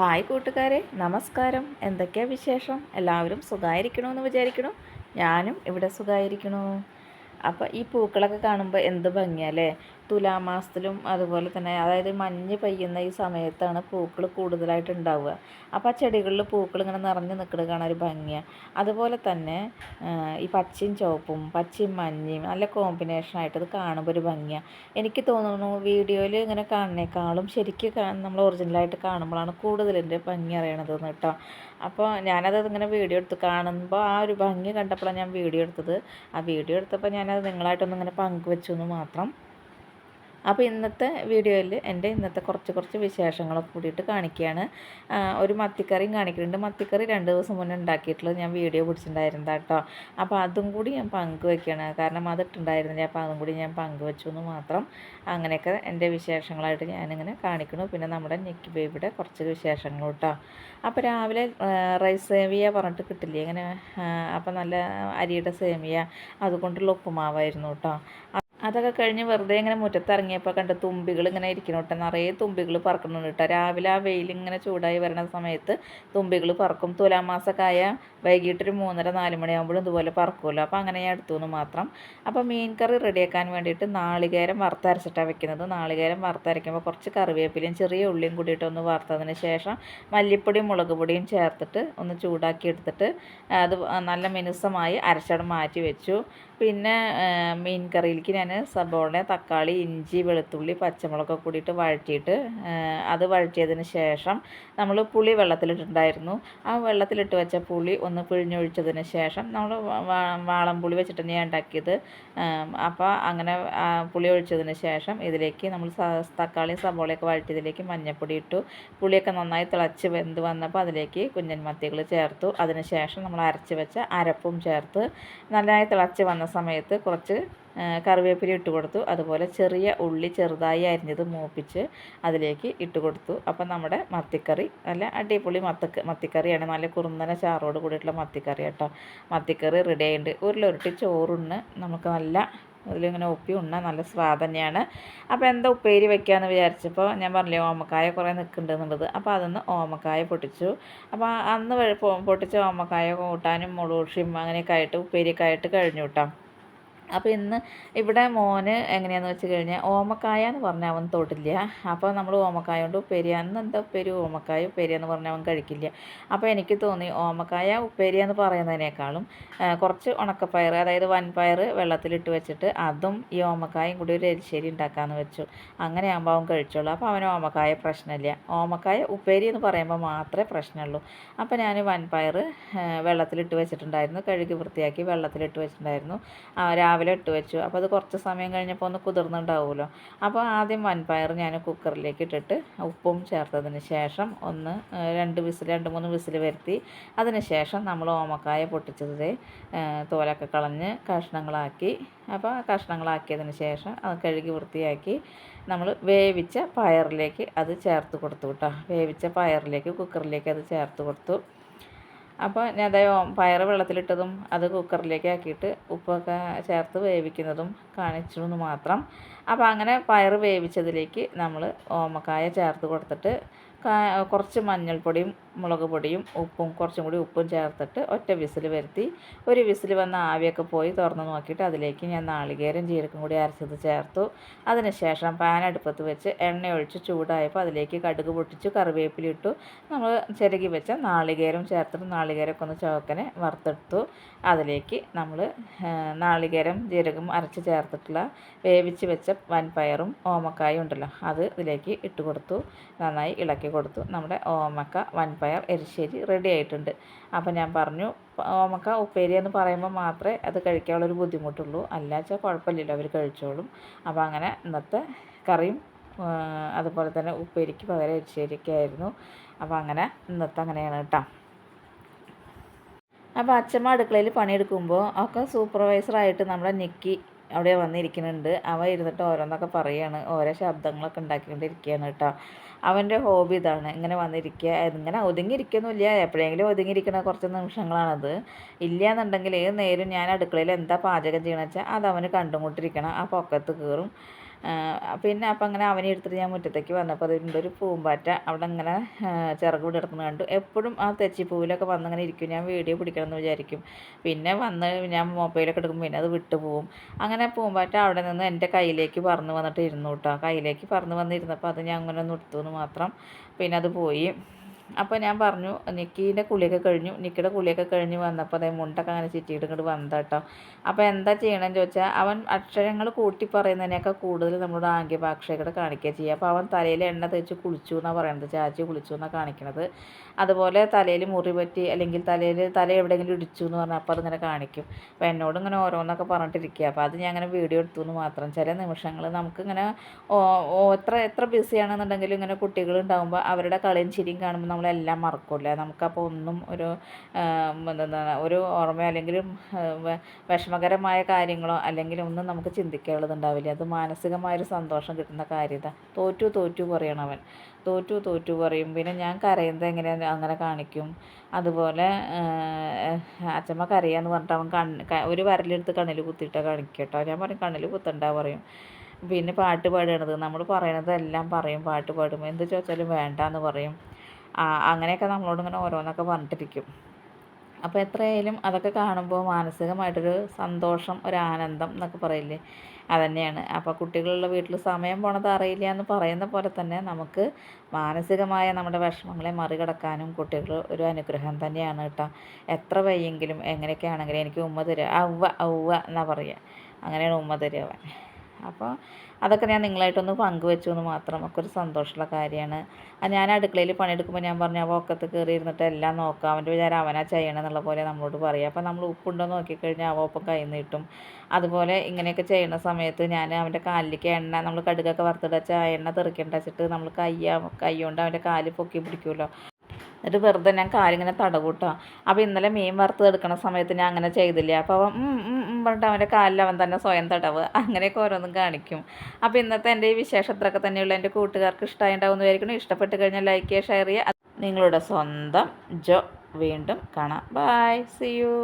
Hi കൂട്ടുകാരെ നമസ്കാരം. എന്തൊക്കെയാ വിശേഷം? എല്ലാവരും സുഖമായിരിക്കണമെന്ന് വിചാരിക്കണു. ഞാനും ഇവിടെ സുഖമായിരിക്കണു അപ്പോൾ ഈ പൂക്കളൊക്കെ കാണുമ്പോൾ എന്ത് ഭംഗിയല്ലേ തുലാമാസത്തിലും അതുപോലെ തന്നെ അതായത് മഞ്ഞ് പെയ്യുന്ന ഈ സമയത്താണ് പൂക്കൾ കൂടുതലായിട്ട് ഉണ്ടാവുക അപ്പോൾ ആ ചെടികളിൽ പൂക്കൾ ഇങ്ങനെ നിറഞ്ഞു നിൽക്കുന്നത് കാണാൻ ഒരു ഭംഗിയാണ് അതുപോലെ തന്നെ ഈ പച്ചയും ചുവപ്പും പച്ചയും മഞ്ഞയും നല്ല കോമ്പിനേഷനായിട്ട് ഇത് കാണുമ്പോൾ ഒരു ഭംഗിയാണ് എനിക്ക് തോന്നുന്നു വീഡിയോയിൽ ഇങ്ങനെ കാണുന്നേക്കാളും ശരിക്കും നമ്മൾ ഒറിജിനലായിട്ട് കാണുമ്പോഴാണ് കൂടുതലെന്റെ ഭംഗി അറിയണത് കേട്ടോ. അപ്പോൾ ഞാനത് ഇങ്ങനെ വീഡിയോ എടുത്ത് കാണുമ്പോൾ ആ ഒരു ഭംഗി കണ്ടപ്പോഴാണ് ഞാൻ വീഡിയോ എടുത്തത്. ആ വീഡിയോ എടുത്തപ്പോൾ ഞാനത് നിങ്ങളായിട്ടൊന്നും ഇങ്ങനെ പങ്കുവെച്ചു എന്ന് മാത്രം അപ്പോൾ ഇന്നത്തെ വീഡിയോയിൽ എന്റെ ഇന്നത്തെ കുറച്ച് കുറച്ച് വിശേഷങ്ങളൊക്കെ കൂടിയിട്ട് കാണിക്കുകയാണ്. ഒരു മത്തിക്കറിയും കാണിക്കുന്നുണ്ട്. മത്തിക്കറി രണ്ട് ദിവസം മുന്നേ ഉണ്ടാക്കിയിട്ടുള്ളത് ഞാൻ വീഡിയോ പിടിച്ചിട്ടുണ്ടായിരുന്നു കേട്ടോ. അപ്പോൾ അതും കൂടി ഞാൻ പങ്കുവെക്കുകയാണ് കാരണം അതിട്ടുണ്ടായിരുന്നില്ല അപ്പോൾ അതും കൂടി ഞാൻ പങ്കുവെച്ചു എന്ന് മാത്രം അങ്ങനെയൊക്കെ എന്റെ വിശേഷങ്ങളായിട്ട് ഞാനിങ്ങനെ കാണിക്കുന്നു. പിന്നെ നമ്മുടെ നെക്കി ബേബിയുടെ കുറച്ച് വിശേഷങ്ങൾ കേട്ടോ. അപ്പോൾ രാവിലെ റൈസ് സേമിയ പറഞ്ഞിട്ട് കിട്ടില്ലേ? ഇങ്ങനെ അപ്പോൾ നല്ല അരിയുടെ സേമിയ അതുകൊണ്ടുള്ള ഉപ്പുമാവായിരുന്നു കേട്ടോ. അതൊക്കെ കഴിഞ്ഞ് വെറുതെ ഇങ്ങനെ മുറ്റത്തിറങ്ങിയപ്പോൾ കണ്ട് തുമ്പികൾ ഇങ്ങനെ ഇരിക്കണം കേട്ടോ. നിറയെ തുമ്പികൾ പറക്കുന്നുണ്ട് കേട്ടോ. രാവിലെ ആ വെയിൽ ഇങ്ങനെ ചൂടായി വരുന്ന സമയത്ത് തുമ്പികൾ പറക്കും. തുലാമാസക്കായ വൈകിട്ടൊരു മൂന്നര നാല് മണിയാകുമ്പോഴും ഇതുപോലെ പറക്കുമല്ലോ. അപ്പോൾ അങ്ങനെ ഞാൻ എടുത്തു എന്ന് മാത്രം. അപ്പോൾ മീൻ കറി റെഡിയാക്കാൻ വേണ്ടിയിട്ട് നാളികേരം വറുത്തരച്ചിട്ടാണ് വെക്കുന്നത്. നാളികേരം വറുത്തരയ്ക്കുമ്പോൾ കുറച്ച് കറിവേപ്പിലയും ചെറിയ ഉള്ളിയും കൂടിയിട്ട് ഒന്ന് വറുത്തതിന് ശേഷം മല്ലിപ്പൊടിയും മുളക് പൊടിയും ചേർത്തിട്ട് ഒന്ന് ചൂടാക്കി എടുത്തിട്ട് അത് നല്ല മിനുസമായി അരച്ചടം മാറ്റി വെച്ചു. പിന്നെ മീൻ കറിയിലേക്ക് ഞാൻ സബോള തക്കാളി ഇഞ്ചി വെളുത്തുള്ളി പച്ചമുളകൊക്കെ കൂടിയിട്ട് വഴറ്റിയിട്ട് അത് വഴറ്റിയതിന് ശേഷം നമ്മൾ പുളി വെള്ളത്തിലിട്ടുണ്ടായിരുന്നു. ആ വെള്ളത്തിലിട്ട് വെച്ച പുളി ഒന്ന് പിഴിഞ്ഞൊഴിച്ചതിന് ശേഷം നമ്മൾ വാളം പുളി വെച്ചിട്ട് തന്നെയാണ് ഉണ്ടാക്കിയത് അപ്പോൾ അങ്ങനെ പുളി ഒഴിച്ചതിന് ശേഷം ഇതിലേക്ക് നമ്മൾ തക്കാളിയും സബോളയൊക്കെ വഴറ്റിയതിലേക്ക് മഞ്ഞൾപ്പൊടി ഇട്ടു. പുളിയൊക്കെ നന്നായി തിളച്ച് വെന്ത് വന്നപ്പോൾ അതിലേക്ക് കുഞ്ഞൻ മത്തികൾ ചേർത്തു. അതിന് ശേഷം നമ്മൾ അരച്ച് വെച്ച അരപ്പും ചേർത്ത് നന്നായി തിളച്ച് വന്ന സമയത്ത് കുറച്ച് കറിവേപ്പില ഇട്ട് കൊടുത്തു. അതുപോലെ ചെറിയ ഉള്ളി ചെറുതായി അരിഞ്ഞത് മൂപ്പിച്ച് അതിലേക്ക് ഇട്ട് കൊടുത്തു. അപ്പം നമ്മുടെ മത്തിക്കറി നല്ല അടിപൊളി മത്തക്ക മത്തിക്കറിയാണ്. നല്ല കുറുന്നന ചാറോട് കൂടിയിട്ടുള്ള മത്തിക്കറി കേട്ടോ. മത്തിക്കറി റെഡി ആയിട്ടുണ്ട്. ഉരുളൊരുട്ടി ചോറുണ്ണ്. നമുക്ക് നല്ല അതിലിങ്ങനെ ഉപ്പി ഉണ്ണ നല്ല സ്വാദ് തന്നെയാണ്. അപ്പോൾ എന്താ ഉപ്പേരി വെക്കാമെന്ന് വിചാരിച്ചപ്പോൾ ഞാൻ പറഞ്ഞില്ലേ ഓമക്കായ കുറേ നിൽക്കുന്നുണ്ട് എന്നുള്ളത് അപ്പോൾ അതൊന്ന് ഓമക്കായ പൊട്ടിച്ചു. അപ്പോൾ അന്ന് പൊട്ടിച്ച ഓമക്കായ കൂട്ടാനും മുളൂഷിയും അങ്ങനെയൊക്കെ ആയിട്ട് ഉപ്പേരിയൊക്കെ ആയിട്ട് കഴിഞ്ഞു കേട്ടോ. അപ്പോൾ ഇന്ന് ഇവിടെ മോന് എങ്ങനെയാണെന്ന് വെച്ച് കഴിഞ്ഞാൽ ഓമക്കായ എന്ന് പറഞ്ഞാൽ അവൻ തൊട്ടില്ല അപ്പോൾ നമ്മൾ ഓമക്കായ കൊണ്ട് ഉപ്പേരി അന്ന് എന്താ ഉപ്പേരി? ഓമക്കായ ഉപ്പേരി എന്ന് പറഞ്ഞാൽ അവൻ കഴിക്കില്ല. അപ്പോൾ എനിക്ക് തോന്നി ഓമക്കായ ഉപ്പേരി എന്ന് പറയുന്നതിനേക്കാളും കുറച്ച് ഉണക്കപ്പയർ അതായത് വൻപയർ വെള്ളത്തിലിട്ട് വെച്ചിട്ട് അതും ഈ ഓമക്കായും കൂടി ഒരു എരിശ്ശേരി ഉണ്ടാക്കാമെന്ന് വെച്ചു. അങ്ങനെ ആകുമ്പോൾ അവൻ കഴിച്ചോളൂ. അപ്പോൾ അവന് ഓമക്കായ പ്രശ്നമില്ല. ഓമക്കായ ഉപ്പേരി എന്ന് പറയുമ്പോൾ മാത്രമേ പ്രശ്നമുള്ളൂ. അപ്പോൾ ഞാൻ വൻപയർ വെള്ളത്തിലിട്ട് വെച്ചിട്ടുണ്ടായിരുന്നു. കഴുകി വൃത്തിയാക്കി വെള്ളത്തിലിട്ട് വെച്ചിട്ടുണ്ടായിരുന്നു. രാവിലെ രാവിലെ ഇട്ട് വെച്ചു. അപ്പോൾ അത് കുറച്ച് സമയം കഴിഞ്ഞപ്പോൾ ഒന്ന് കുതിർന്നുണ്ടാവുമല്ലോ. അപ്പോൾ ആദ്യം വൻപയർ ഞാൻ കുക്കറിലേക്ക് ഇട്ടിട്ട് ഉപ്പും ചേർത്തതിന് ശേഷം ഒന്ന് രണ്ട് വിസിൽ രണ്ട് മൂന്ന് വിസിൽ വരുത്തി. അതിന് ശേഷം നമ്മൾ ഓമക്കായ പൊട്ടിച്ചത് തോലൊക്കെ കളഞ്ഞ് കഷ്ണങ്ങളാക്കി. അപ്പോൾ കഷ്ണങ്ങളാക്കിയതിന് ശേഷം അത് കഴുകി വൃത്തിയാക്കി നമ്മൾ വേവിച്ച പയറിലേക്ക് അത് ചേർത്ത് കൊടുത്തു കേട്ടോ വേവിച്ച പയറിലേക്ക് കുക്കറിലേക്ക് അത് ചേർത്ത് കൊടുത്തു. അപ്പോൾ ഞാൻ പയർ വെള്ളത്തിലിട്ടതും അത് കുക്കറിലേക്ക് ആക്കിയിട്ട് ഉപ്പൊക്കെ ചേർത്ത് വേവിക്കുന്നതും കാണിച്ചു എന്ന് മാത്രം. അപ്പോൾ അങ്ങനെ പയർ വേവിച്ചതിലേക്ക് നമ്മൾ ഓമക്കായ ചേർത്ത് കൊടുത്തിട്ട് കുറച്ച് മഞ്ഞൾപ്പൊടിയും മുളക് പൊടിയും ഉപ്പും കുറച്ചും കൂടി ഉപ്പും ചേർത്തിട്ട് ഒറ്റ വിസിൽ വരുത്തി. ഒരു വിസിൽ വന്ന ആവിയൊക്കെ പോയി തുറന്ന് നോക്കിയിട്ട് അതിലേക്ക് ഞാൻ നാളികേരം ജീരകം കൂടി അരച്ചത് ചേർത്തു. അതിനുശേഷം പാൻ അടുപ്പത്ത് വെച്ച് എണ്ണ ഒഴിച്ച് ചൂടായപ്പോൾ അതിലേക്ക് കടുക് പൊട്ടിച്ച് കറിവേപ്പില ഇട്ടു. നമ്മൾ ചിരകി വെച്ച നാളികേരം ചേർത്തിട്ട് നാളികേരമൊക്കെ ഒന്ന് ചോക്കനെ വറുത്തെടുത്തു. അതിലേക്ക് നമ്മൾ നാളികേരം ജീരകം അരച്ച് ചേർത്തിട്ടുള്ള വേവിച്ച് വെച്ച വൻപയറും ഓമക്കായും ഉണ്ടല്ലോ അത് ഇതിലേക്ക് ഇട്ട് കൊടുത്തു. നന്നായി ഇളക്കി കൊടുത്തു. നമ്മുടെ ഓമക്ക വൻപയർ എരിശ്ശേരി റെഡി ആയിട്ടുണ്ട്. അപ്പോൾ ഞാൻ പറഞ്ഞു ഓമക്ക ഉപ്പേരി എന്ന് പറയുമ്പോൾ മാത്രമേ അത് കഴിക്കാനുള്ളൊരു ബുദ്ധിമുട്ടുള്ളൂ. അല്ലാച്ചാൽ കുഴപ്പമില്ലല്ലോ അവർ കഴിച്ചോളും. അപ്പോൾ അങ്ങനെ ഇന്നത്തെ കറിയും അതുപോലെ തന്നെ ഉപ്പേരിക്ക് പകരം എരിശ്ശേരിയൊക്കെ ആയിരുന്നു. അപ്പോൾ അങ്ങനെ ഇന്നത്തെ അങ്ങനെയാണ് കേട്ടോ. അപ്പോൾ അച്ഛമ്മ അടുക്കളയിൽ പണിയെടുക്കുമ്പോൾ ഒക്കെ സൂപ്പർവൈസറായിട്ട് നമ്മളെ നിക്കി അവിടെ വന്നിരിക്കുന്നുണ്ട്. അവ ഇരുന്നിട്ട് ഓരോന്നൊക്കെ പറയുകയാണ് ഓരോ ശബ്ദങ്ങളൊക്കെ ഉണ്ടാക്കിക്കൊണ്ടിരിക്കുകയാണ് കേട്ടോ. അവന്റെ ഹോബി ഇതാണ്. ഇങ്ങനെ വന്നിരിക്കുക. ഇങ്ങനെ ഒതുങ്ങിയിരിക്കുന്നില്ല. എപ്പോഴെങ്കിലും ഒതുങ്ങിയിരിക്കുന്ന കുറച്ച് നിമിഷങ്ങളാണത്. ഇല്ല എന്നുണ്ടെങ്കിൽ നേരം ഞാൻ അടുക്കളയിൽ എന്താ പാചകം ചെയ്യണമെന്ന് വെച്ചാൽ അത് അവന് കണ്ടുകൊണ്ടിരിക്കണം ആ പൊക്കത്ത് കയറും. പിന്നെ അപ്പം അങ്ങനെ അവനെ എടുത്തിട്ട് ഞാൻ മുറ്റത്തേക്ക് വന്നപ്പോൾ അതിന്റെ ഒരു പൂമ്പാറ്റ. അവിടെ ഇങ്ങനെ ചിറക് കിടക്കുന്നത് കണ്ടു. എപ്പോഴും ആ തെച്ചിപ്പൂവിലൊക്കെ വന്നിങ്ങനെ ഇരിക്കും. ഞാൻ വീഡിയോ പിടിക്കണം എന്ന് വിചാരിക്കും. പിന്നെ വന്ന് ഞാൻ മൊബൈലൊക്കെ എടുക്കും പിന്നെ അത് വിട്ടുപോകും അങ്ങനെ പൂമ്പാറ്റ അവിടെ നിന്ന് എന്റെ കയ്യിലേക്ക് പറന്ന് വന്നിട്ട് ഇരുന്നു കേട്ടോ കയ്യിലേക്ക് പറന്ന് വന്നിരുന്നപ്പോൾ അത് ഞാൻ അങ്ങനെ ഒന്ന് എടുത്തു എന്ന് മാത്രം പിന്നെ അത് പോയി. അപ്പോൾ ഞാൻ പറഞ്ഞു നിക്കീന്റെ കുളിയൊക്കെ കഴിഞ്ഞു നിക്കിയുടെ കുളിയൊക്കെ കഴിഞ്ഞ് വന്നപ്പോൾ അതേ മുണ്ടൊക്കെ അങ്ങനെ ചുറ്റിയിട്ട് ഇങ്ങോട്ട് വന്നതാ കേട്ടോ അപ്പോൾ എന്താ ചെയ്യണമെന്ന് ചോദിച്ചാൽ അവൻ അക്ഷരങ്ങൾ കൂട്ടി പറയുന്നതിനൊക്കെ കൂടുതൽ നമ്മളോട് ആംഗ്യഭാഷയൊക്കെ കാണിക്കുക ചെയ്യുക അപ്പോൾ അവൻ തലയിൽ എണ്ണ തേച്ച് കുളിച്ചു എന്നാണ് പറയുന്നത് ചാച്ചി കുളിച്ചു എന്നാണ് കാണിക്കണത്. അതുപോലെ തലയിൽ മുറി പറ്റി അല്ലെങ്കിൽ തലയിൽ തല എവിടെയെങ്കിലും ഇടിച്ചു എന്ന് പറഞ്ഞാൽ അപ്പോൾ അതിങ്ങനെ കാണിക്കും. അപ്പോൾ എന്നോട് ഇങ്ങനെ ഓരോന്നൊക്കെ പറഞ്ഞിട്ടിരിക്കുക അപ്പോൾ അത് ഞാൻ അങ്ങനെ വീഡിയോ എടുത്തു എന്ന് മാത്രം. ചില നിമിഷങ്ങൾ നമുക്കിങ്ങനെ എത്ര എത്ര ബിസിയാണെന്നുണ്ടെങ്കിലും ഇങ്ങനെ കുട്ടികളുണ്ടാകുമ്പോൾ അവരുടെ കളിയും ചിരിയും കാണുമ്പോൾ നമ്മളെല്ലാം മറക്കില്ല? നമുക്കപ്പോൾ ഒന്നും ഒരു എന്താണ് ഒരു ഓർമ്മയോ അല്ലെങ്കിൽ വിഷമകരമായ കാര്യങ്ങളോ അല്ലെങ്കിൽ ഒന്നും നമുക്ക് ചിന്തിക്കാനുള്ളതുണ്ടാവില്ല അത് മാനസികമായൊരു സന്തോഷം കിട്ടുന്ന കാര്യത. തോറ്റു തോറ്റു പറയണം അവൻ. തോറ്റു തോറ്റു പറയും. പിന്നെ ഞാൻ കരയുന്നത് എങ്ങനെയാണ് അങ്ങനെ കാണിക്കും. അതുപോലെ അച്ഛമ്മ കരയാന്ന് പറഞ്ഞിട്ട് അവൻ കണ്ണ് ഒരു വരലെടുത്ത് കണ്ണിൽ കുത്തിയിട്ടാണ് കാണിക്കട്ടോ കേട്ടോ. ഞാൻ പറയും കണ്ണിൽ കുത്തണ്ട പറയും. പിന്നെ പാട്ട് പാടുകയാണത് നമ്മൾ പറയണതെല്ലാം പറയും പാട്ട് പാടുമ്പോൾ എന്ത് ചോദിച്ചാലും വേണ്ടാന്ന് പറയും. അങ്ങനെയൊക്കെ നമ്മളോട് ഇങ്ങനെ ഓരോന്നൊക്കെ പറഞ്ഞിട്ടിരിക്കും. അപ്പോൾ എത്രയായാലും അതൊക്കെ കാണുമ്പോൾ മാനസികമായിട്ടൊരു സന്തോഷം ഒരു ആനന്ദം എന്നൊക്കെ പറയില്ലേ? അതുതന്നെയാണ് അപ്പോൾ കുട്ടികളുള്ള വീട്ടിൽ സമയം പോണത് അറിയില്ല എന്ന് പറയുന്ന പോലെ തന്നെ നമുക്ക് മാനസികമായ നമ്മുടെ വിഷമങ്ങളെ മറികടക്കാനും കുട്ടികൾ ഒരു അനുഗ്രഹം തന്നെയാണ് കേട്ടോ. എത്ര വയ്യെങ്കിലും എങ്ങനെയൊക്കെ ആണെങ്കിലും എനിക്ക് ഉമ്മ തരിക. ഔവ ഔവ എന്നാ പറയുക അങ്ങനെയാണ് ഉമ്മ തരിക അപ്പോൾ അതൊക്കെ ഞാൻ നിങ്ങളായിട്ടൊന്ന് പങ്കുവെച്ചു എന്ന് മാത്രം. ഒക്കെ ഒരു സന്തോഷമുള്ള കാര്യമാണ്. ഞാൻ അടുക്കളയിൽ പണിയെടുക്കുമ്പോൾ ഞാൻ പറഞ്ഞു അപ്പോൾ ഒക്കത്ത് കയറി ഇരുന്നിട്ട് എല്ലാം നോക്കാം. അവന്റെ വിചാരം അവനാ ചെയ്യണം എന്നുള്ള പോലെ നമ്മളോട് പറയാം. അപ്പോൾ നമ്മൾ ഉപ്പുണ്ടോ നോക്കിക്കഴിഞ്ഞാൽ അവ ഒപ്പം കൈ നീട്ടും അതുപോലെ ഇങ്ങനെയൊക്കെ ചെയ്യുന്ന സമയത്ത് ഞാൻ അവന്റെ കാലിലേക്ക് എണ്ണ നമ്മൾ കടുകൊക്കെ വറുത്തിടച്ച എണ്ണ തെറിക്കേണ്ട വെച്ചിട്ട് നമ്മൾ കയ്യ കൈ കൊണ്ട് അവന്റെ കാൽ പൊക്കി പിടിക്കുമല്ലോ. എന്നിട്ട് വെറുതെ ഞാൻ കാലിങ്ങനെ തടകൂട്ടോ അപ്പോൾ ഇന്നലെ മീൻ എടുക്കുന്ന സമയത്ത് ഞാൻ അങ്ങനെ ചെയ്തില്ല. അപ്പോൾ അവൻ പറഞ്ഞിട്ട് അവന്റെ കാലിൽ അവൻ തന്നെ സ്വയം തടവ്. അങ്ങനെയൊക്കെ ഓരോന്നും കാണിക്കും. അപ്പോൾ ഇന്നത്തെ എന്റെ ഈ വിശേഷത്തിലൊക്കെ തന്നെയുള്ള എന്റെ കൂട്ടുകാർക്ക് ഇഷ്ടമായിട്ടുണ്ടാവുമെന്ന് വിചാരിക്കണം ഇഷ്ടപ്പെട്ട് കഴിഞ്ഞാൽ ലൈക്ക് ചെയ്യുക ഷെയർ ചെയ്യുക. നിങ്ങളുടെ സ്വന്തം ജോ. വീണ്ടും കാണാം. By C U